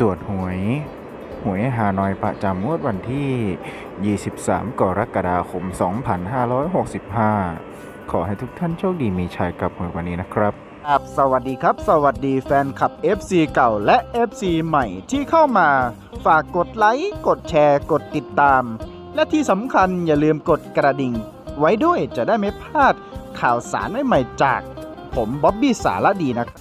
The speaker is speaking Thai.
ตรวจหวย หวยฮานอยประจำงวดวันที่ 23 กรกฎาคม 2565 ขอให้ทุกท่านโชคดีมีชัยกับหวยวันนี้นะครับครับสวัสดีครับ สวัสดีแฟนคลับ FC เก่าและ FC ใหม่ที่เข้ามา ฝากกดไลค์กดแชร์กดติดตาม และที่สำคัญอย่าลืมกดกระดิ่ง ไว้ด้วยจะได้ไม่พลาดข่าวสารใหม่ๆจาก ผมบ๊อบบี้สารดีนะครับ